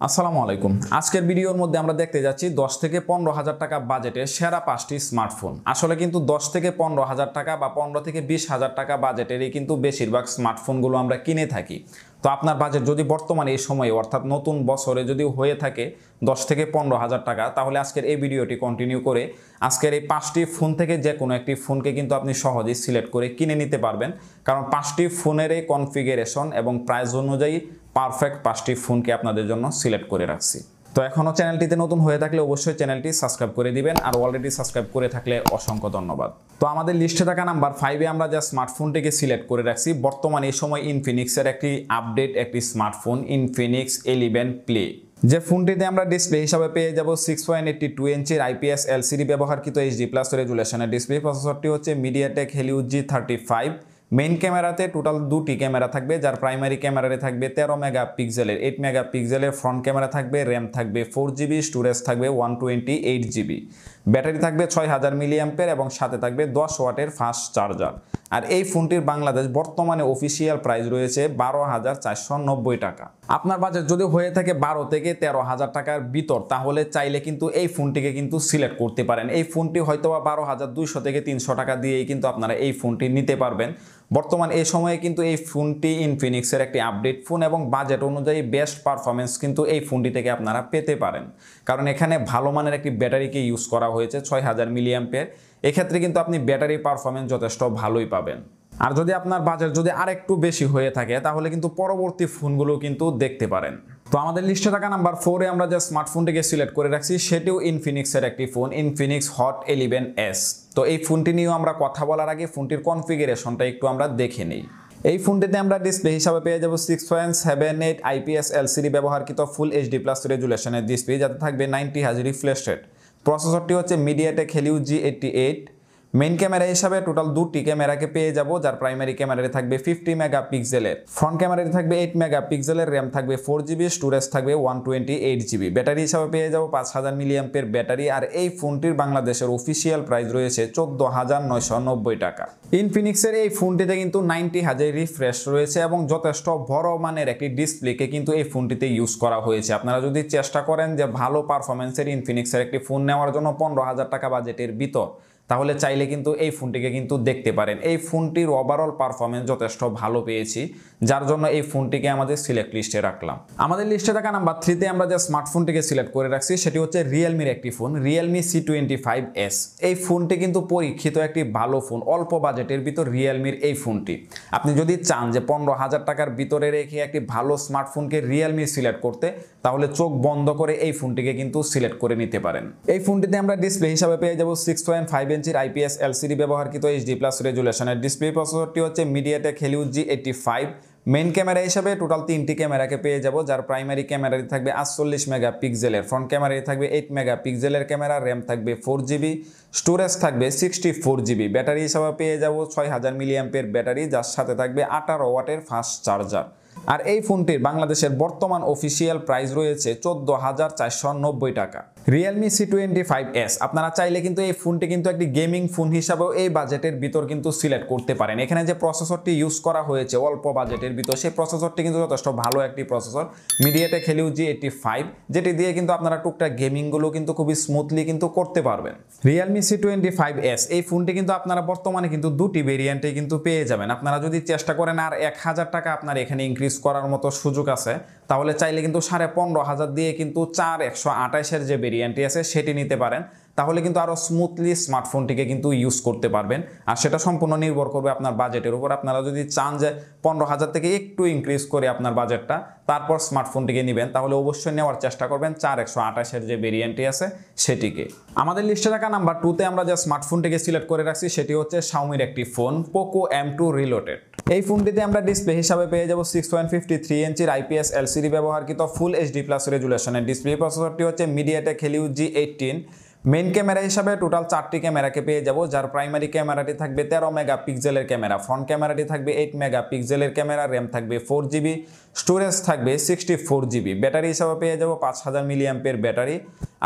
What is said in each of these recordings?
আসসালামু আলাইকুম। আজকের ভিডিওর মধ্যে আমরা দেখতে যাচ্ছি দশ থেকে পনেরো হাজার টাকা বাজেটে সেরা পাঁচটি স্মার্টফোন। আসলে কিন্তু দশ থেকে পনেরো হাজার টাকা বা পনেরো থেকে বিশ হাজার টাকা বাজেটেরই কিন্তু বেশিরভাগ স্মার্টফোনগুলো আমরা কিনে থাকি। তো আপনার বাজেট যদি বর্তমানে এই সময়ে, অর্থাৎ নতুন বছরে যদি হয়ে থাকে দশ থেকে পনেরো হাজার টাকা, তাহলে আজকের এই ভিডিওটি কন্টিনিউ করে আজকের এই পাঁচটি ফোন থেকে যে কোনো একটি ফোনকে কিন্তু আপনি সহজেই সিলেক্ট করে কিনে নিতে পারবেন। কারণ পাঁচটি ফোনের এই কনফিগারেশন এবং প্রাইস অনুযায়ী পারফেক্ট পাঁচটি ফোনকে আপনাদের জন্য সিলেক্ট করে রাখছি। তো এখনও চ্যানেলটিতে নতুন হয়ে থাকলে অবশ্যই চ্যানেলটি সাবস্ক্রাইব করে দিবেন আর অলরেডি সাবস্ক্রাইব করে থাকলে অসংখ্য ধন্যবাদ। তো আমাদের লিস্টে থাকা নাম্বার ফাইভে আমরা যা স্মার্টফোনটিকে সিলেক্ট করে রাখছি। বর্তমানে এই সময় ইনফিনিক্সের একটি আপডেট একটি স্মার্টফোন ইনফিনিক্স এলিভেন প্লে যে ফোনটিতে আমরা ডিসপ্লে হিসাবে পেয়ে যাব সিক্স পয়েন্ট এইটটি টু ইঞ্চির আইপিএস এলসিডি ব্যবহারকৃত এইচডি প্লাস রেজুলেশনের ডিসপ্লে প্রসেসরটি হচ্ছে MediaTek Helio G thirty five main ক্যামেরাতে টোটাল দুটি ক্যামেরা থাকবে, যার প্রাইমারি ক্যামেরাতে থাকবে তেরো মেগা পিক্সেলের এইট মেগা পিক্সেলের ফ্রন্ট ক্যামেরা থাকবে র্যাম থাকবে ফোর জিবি স্টোরেজ থাকবে one twenty eight GB battery থাকবে ছয় হাজার মিলিয়াম্পের এবং সাথে থাকবে দশ ওয়াটের ফাস্ট চার্জার আর এই ফোনটির বাংলাদেশ বর্তমানে অফিসিয়াল প্রাইস রয়েছে বারো হাজার চারশো নব্বই টাকা। আপনার বাজেট যদি হয়ে থাকে বারো থেকে তেরো হাজার টাকার ভিতর, তাহলে চাইলে কিন্তু এই ফোনটিকে কিন্তু সিলেক্ট করতে পারেন। এই ফোনটি হয়তো বারো হাজার দুইশো থেকে তিনশো টাকা দিয়েই কিন্তু আপনারা এই ফোনটি নিতে পারবেন। বর্তমান এই সময়ে কিন্তু এই ফোনটি ইনফিনিক্সের একটি আপডেট ফোন এবং বাজেট অনুযায়ী বেস্ট পারফরমেন্স কিন্তু এই ফোনটি থেকে আপনারা পেতে পারেন। কারণ এখানে ভালো মানের একটি ব্যাটারিকে ইউজ করা হয়েছে, ছয় হাজার মিলিয়াম্পের এক্ষেত্রে কিন্তু আপনি ব্যাটারি পারফরমেন্স যথেষ্ট ভালোই পাবেন। আর যদি আপনার বাজেট যদি আরেকটু বেশি হয়ে থাকে, তাহলে কিন্তু পরবর্তী ফোনগুলো কিন্তু দেখতে পারেন। তো আমাদের লিস্টে থাকা নাম্বার ফোরে আমরা যে স্মার্টফোনটিকে সিলেক্ট করে রাখছি, সেটিও ইনফিনিক্সের একটি phone Infinix Hot eleven S তো এই ফোনটি নিয়েও আমরা কথা বলার আগে ফোনটির কনফিগারেশনটা একটু আমরা দেখে নিই। এই ফোনটিতে আমরা ডিসপ্লে হিসাবে পেয়ে যাব six point seven eight IPS LCD ব্যবহারকৃত full HD plus রেজুলেশনের ডিসপ্লে যাতে থাকবে নাইনটি হাজ রিফ্রেশ রেট প্রসেসরটি হচ্ছে MediaTek Helio G eighty eight main camera হিসাবে টোটাল দুটি ক্যামেরাকে পেয়ে যাব, যার প্রাইমারি ক্যামেরাতে থাকবে ফিফটি মেগা পিক্সেলের ফ্রন্ট ক্যামেরাতে থাকবে এইট মেগা পিক্সেলের র্যাম থাকবে ফোর জিবি স্টোরেজ থাকবে one twenty eight GB battery হিসাবে পেয়ে যাব পাঁচ হাজার মিলিয়াম্পের ব্যাটারি আর এই ফোনটির বাংলাদেশের অফিসিয়াল প্রাইস রয়েছে চোদ্দ হাজার নয়শো নব্বই টাকা। ইনফিনিক্সের এই ফোনটিতে কিন্তু নাইনটি হাজার রিফ্রেশ রয়েছে এবং যথেষ্ট বড় মানের একটি ডিসপ্লেকে কিন্তু এই ফোনটিতে ইউজ করা হয়েছে। আপনারা যদি চেষ্টা করেন যে ভালো পারফরমেন্সের ইনফিনিক্সের একটি ফোন নেওয়ার জন্য পনেরো হাজার টাকা বাজেটের ভিতর তাহলে চাইলে কিন্তু এই ফোনটিকে কিন্তু দেখতে পারেন। এই ফোনটির ওভারঅল পারফরমেন্স যথেষ্ট ভালো পেয়েছি, যার জন্য এই ফোনটিকে আমাদের সিলেক্ট লিস্টে রাখলাম। আমাদের লিস্টে থাকা নাম্বার থ্রিতে আমরা যে স্মার্টফোনটিকে সিলেক্ট করে রাখছি, সেটি হচ্ছে রিয়েলমির একটি phone Realme C twenty five S এই ফোনটি কিন্তু পরীক্ষিত একটি ভালো ফোন অল্প বাজেটের ভিতর রিয়েলমির এই ফোনটি। আপনি যদি চান যে পনেরো হাজার টাকার ভিতরে রেখে একটি ভালো স্মার্টফোনকে রিয়েলমি সিলেক্ট করতে, তাহলে চোখ বন্ধ করে এই ফোনটিকে কিন্তু সিলেক্ট করে নিতে পারেন। এই ফোনটিতে আমরা ডিসপ্লে হিসাবে পেয়ে যাব সিক্স পয়েন্ট ফাইভ ইঞ্চির আইপিএস এলসিডি ব্যবহারকৃত এইচডি প্লাস রেজুলেশনের ডিসপ্লে প্রসেসরটি হচ্ছে MediaTek Helio G eighty five main camera হিসাবে টোটাল তিনটি ক্যামেরাকে পেয়ে যাব, যার প্রাইমারি ক্যামেরাটি থাকবে আটচল্লিশ মেগা পিক্সেলের ফ্রন্ট ক্যামেরাটি থাকবে এইট মেগা পিক্সেলের ক্যামেরা র্যাম থাকবে ফোর জিবি স্টোরেজ থাকবে সিক্সটি ফোর জিবি ব্যাটারি হিসাবে পেয়ে যাব ছয় হাজার মিলিয়াম্পের ব্যাটারি যার সাথে থাকবে আঠারো ওয়াটের ফাস্ট চার্জার আর এই ফোনটির বাংলাদেশের বর্তমান অফিসিয়াল প্রাইস রয়েছে চোদ্দ হাজার চারশো নব্বই টাকা। Realme C twenty five S আপনারা চাইলে কিন্তু এই ফোনটি কিন্তু একটি গেমিং ফোন হিসাবেও এই বাজেটের ভিতর কিন্তু সিলেক্ট করতে পারেন। এখানে যে প্রসেসরটি ইউজ করা হয়েছে, অল্প বাজেটের ভিতর, সেই প্রসেসরটি কিন্তু যথেষ্ট ভালো একটি প্রসেসর মিডিয়াটেক খেলেও জি এইটটি ফাইভ যেটি দিয়ে কিন্তু আপনারা টুকটাক গেমিংগুলো কিন্তু খুবই স্মুথলি কিন্তু করতে পারবেন। Realme C twenty five S এই ফোনটি কিন্তু আপনারা বর্তমানে কিন্তু দুটি ভেরিয়েন্টে কিন্তু পেয়ে যাবেন। আপনারা যদি চেষ্টা করেন আর এক হাজার টাকা আপনার এখানে ইনক্রিজ করার মতো সুযোগ আছে, তাহলে চাইলে কিন্তু সাড়ে পনেরো হাজার দিয়ে কিন্তু চার একশো আঠাইশের যে ভেরিয়েন্টটি আছে, সেটি নিতে পারেন। তাহলে কিন্তু আরও স্মুথলি স্মার্টফোনটিকে কিন্তু ইউজ করতে পারবেন। আর সেটা সম্পূর্ণ নির্ভর করবে আপনার বাজেটের উপর। আপনারা যদি চান যে পনেরো হাজার থেকে একটু ইনক্রিজ করে আপনার বাজেটটা তারপর স্মার্টফোনটিকে নেবেন, তাহলে অবশ্যই নেওয়ার চেষ্টা করবেন চার একশো আঠাশের যে ভেরিয়েন্টটি আছে সেটিকে। আমাদের লিস্টে থাকা নাম্বার টুতে আমরা যে স্মার্টফোনটিকে সিলেক্ট করে রাখছি, সেটি হচ্ছে শাওমির একটি phone Poco M two reloaded এই ফোনটিতে আমরা ডিসপ্লে হিসাবে পেয়ে যাব সিক্স পয়েন্ট ফিফটি থ্রি ইঞ্চির আইপিএস এলসিডি ব্যবহারকৃত ফুল এইচডি প্লাস রেজুলেশনের ডিসপ্লে প্রসেসরটি হচ্ছে MediaTek Helio G eighteen main camera হিসাবে টোটাল চারটি ক্যামেরাকে পেয়ে যাব, যার প্রাইমারি ক্যামেরাটি থাকবে তেরো মেগা পিক্সেলের ক্যামেরা ফ্রন্ট ক্যামেরাটি থাকবে এইট মেগা পিক্সেলের ক্যামেরা র্যাম থাকবে ফোর জিবি স্টোরেজ থাকবে সিক্সটি ফোর জিবি ব্যাটারি হিসাবে পেয়ে যাব পাঁচ হাজার মিলিয়াম্পের ব্যাটারি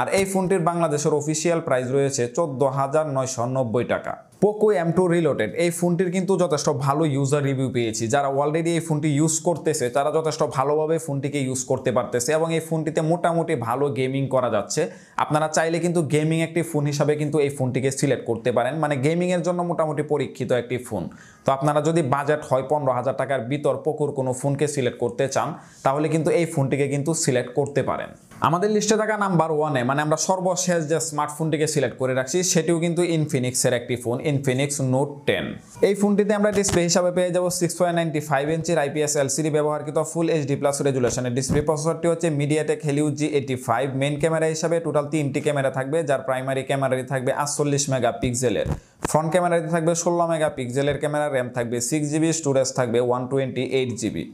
আর এই ফোনটির বাংলাদেশের অফিসিয়াল প্রাইস রয়েছে চোদ্দ হাজার নয়শো নব্বই টাকা। পোকো এম টু রিলোটেড এই ফোনটির কিন্তু যথেষ্ট ভালো ইউজার রিভিউ পেয়েছি। যারা অলরেডি এই ফোনটি ইউজ করতেছে, তারা যথেষ্ট ভালোভাবে ফোনটিকে ইউজ করতে পারতেছে এবং এই ফোনটিতে মোটামুটি ভালো গেমিং করা যাচ্ছে। আপনারা চাইলে কিন্তু গেমিং একটি ফোন হিসাবে কিন্তু এই ফোনটিকে সিলেক্ট করতে পারেন। মানে গেমিংয়ের জন্য মোটামুটি পরীক্ষিত একটি ফোন তো আপনারা যদি বাজেট হয় পনেরো হাজার টাকার ভিতর পোকোর কোনো ফোনকে সিলেক্ট করতে চান, তাহলে কিন্তু এই ফোনটিকে কিন্তু সিলেক্ট করতে পারেন। আমাদের লিস্টে থাকা নাম্বার ওয়ানে মানে আমরা সর্বশেষ যে স্মার্টফোনটিকে সিলেক্ট করে রাখছি, সেটিও কিন্তু ইনফিনিক্সের একটি ফোন ইনফিনিক্স নোট টেন এই ফোনটিতে আমরা ডিসপ্লে হিসাবে পেয়ে যাব সিক্স পয়েন্ট নাইনটি ফাইভ ইঞ্চির আইপিএস এলসিডি ব্যবহারকৃত ফুল এইচডি প্লাস রেজুলেশনের ডিসপ্লে প্রসেসরটি হচ্ছে MediaTek Helio G eighty five main camera হিসাবে টোটাল তিনটি ক্যামেরা থাকবে, যার প্রাইমারি ক্যামেরাটি থাকবে আটচল্লিশ মেগা পিক্সেলের ফ্রন্ট ক্যামেরাতে থাকবে ষোলো মেগা পিক্সেলের ক্যামেরা র্যাম থাকবে সিক্স জিবি স্টোরেজ থাকবে one twenty eight GB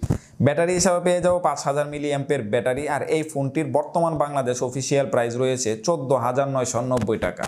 battery হিসাবে পেয়ে যাব পাঁচ হাজার মিলি এম্পের ব্যাটারি আর এই ফোনটির বর্তমান বাংলাদেশ অফিসিয়াল প্রাইস রয়েছে চোদ্দ হাজার নয়শো টাকা।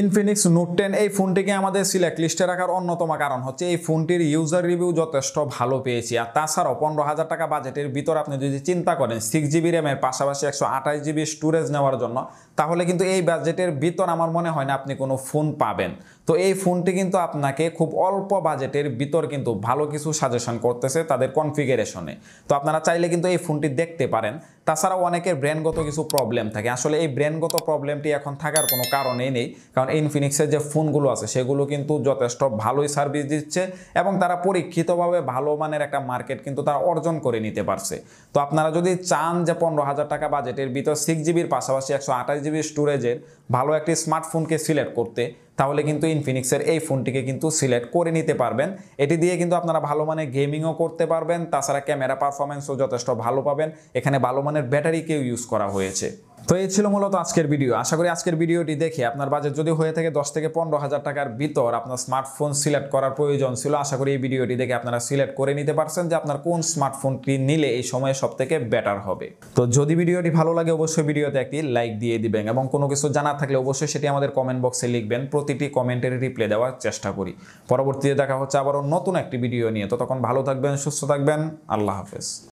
ইনফিনিক্স নোট টেন এই ফোনটিকে আমাদের সিলেক্ট লিস্টে রাখার অন্যতম কারণ হচ্ছে এই ফোনটির ইউজার রিভিউ যথেষ্ট ভালো পেয়েছি। আর তাছাড়াও পনেরো হাজার টাকা বাজেটের ভিতর আপনি যদি চিন্তা করেন সিক্স জিবি র্যামের পাশাপাশি একশো আঠাশ জিবি স্টোরেজ নেওয়ার জন্য, তাহলে কিন্তু এই বাজেটের ভিতর আমার মনে হয় না আপনি কোনো ফোন পাবেন। তো এই ফোনটি কিন্তু আপনাকে খুব অল্প বাজেটের ভিতর কিন্তু ভালো কিছু সাজেশন করতেছে তাদের কনফিগারেশনে তো আপনারা চাইলে কিন্তু এই ফোনটি দেখতে পারেন। তাছাড়াও অনেকের ব্র্যান্ডগত কিছু প্রবলেম থাকে। আসলে এই ব্র্যান্ডগত প্রবলেমটি এখন থাকার কোনো কারণেই নেই। কারণ ইনফিনিক্সের যে ফোনগুলো আছে, সেগুলো কিন্তু যথেষ্ট ভালোই সার্ভিস দিচ্ছে এবং তারা পরীক্ষিতভাবে ভালো মানের একটা মার্কেট কিন্তু তারা অর্জন করে নিতে পারছে। তো আপনারা যদি চান যে পনেরো হাজার টাকা বাজেটের ভিতর সিক্স জিবির পাশাপাশি একশো আঠাশ জিবি স্টোরেজের ভালো একটি স্মার্টফোনকে সিলেক্ট করতে, তাহলে কিন্তু ইনফিনিক্সের এই ফোনটিকে কিন্তু সিলেক্ট করে নিতে পারবেন। এটি দিয়ে কিন্তু আপনারা ভালো মানের গেমিংও করতে পারবেন। তাছাড়া ক্যামেরা পারফরমেন্সও যথেষ্ট ভালো পাবেন। এখানে ভালো মানের ব্যাটারিকেও ইউজ করা হয়েছে। তো এই ছিল মূলত আজকের ভিডিও আশা করি আজকের ভিডিওটি দেখে আপনার বাজেট যদি হয়ে থাকে দশ থেকে পনেরো হাজার টাকার ভিতর আপনার স্মার্টফোন সিলেক্ট করার প্রয়োজন ছিল, আশা করি এই ভিডিওটি দেখে আপনারা সিলেক্ট করে নিতে পারছেন যে আপনার কোন স্মার্টফোনটি নিলে এই সময়ে সব থেকে বেটার হবে। তো যদি ভিডিওটি ভালো লাগে, অবশ্যই ভিডিওতে একটি লাইক দিয়ে দিবেন এবং কোনো কিছু জানার থাকলে অবশ্যই সেটি আমাদের কমেন্ট বক্সে লিখবেন। প্রতিটি কমেন্টের রিপ্লাই দেওয়ার চেষ্টা করি। পরবর্তীতে দেখা হচ্ছে আবারও নতুন একটি ভিডিও নিয়ে। ততক্ষণ ভালো থাকবেন, সুস্থ থাকবেন। আল্লাহ হাফেজ।